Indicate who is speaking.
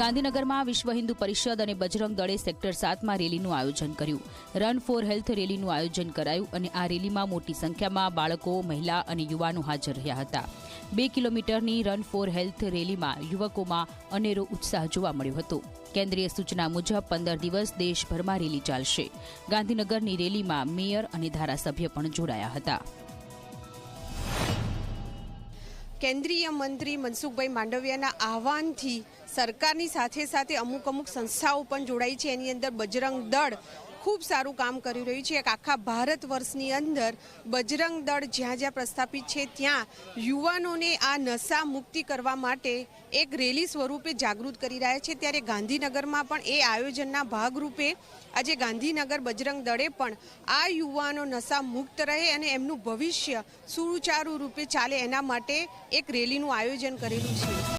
Speaker 1: ગાંધીનગરમાં વિશ્વ હિન્દુ પરિષદ અને બજરંગ દળે સેક્ટર સાતમાં રેલીનું આયોજન કર્યું. રન ફોર હેલ્થ રેલીનું આયોજન કરાયું અને આ રેલીમાં મોટી સંખ્યામાં બાળકો, મહિલા અને યુવાનો હાજર રહ્યા હતા. બે કિલોમીટરની રન ફોર હેલ્થ રેલીમાં યુવકોમાં અનેરો ઉત્સાહ જોવા મળ્યો હતો. કેન્દ્રીય સૂચના મુજબ પંદર દિવસ દેશભરમાં રેલી ચાલશે. ગાંધીનગરની રેલીમાં મેયર અને ધારાસભ્ય પણ જોડાયા હતા.
Speaker 2: કેન્દ્રીય મંત્રી મનસુખભાઈ માંડવિયાના આહવાનથી સરકારની સાથે સાથે અમુક અમુક સંસ્થાઓ પણ જોડાઈ છે. એની અંદર બજરંગ દળ ખૂબ સારું કામ કરી રહ્યું છે. એક આખા ભારત વર્ષની અંદર બજરંગ દળ જ્યાં જ્યાં પ્રસ્થાપિત છે, ત્યાં યુવાનોને આ નશા મુક્તિ કરવા માટે એક રેલી સ્વરૂપે જાગૃત કરી રહ્યા છે. ત્યારે ગાંધીનગરમાં પણ એ આયોજનના ભાગરૂપે આજે ગાંધીનગર બજરંગ દળે પણ આ યુવાનો નશા મુક્ત રહે અને એમનું ભવિષ્ય સુચારુ રૂપે ચાલે એના માટે એક રેલીનું આયોજન કરેલું છે.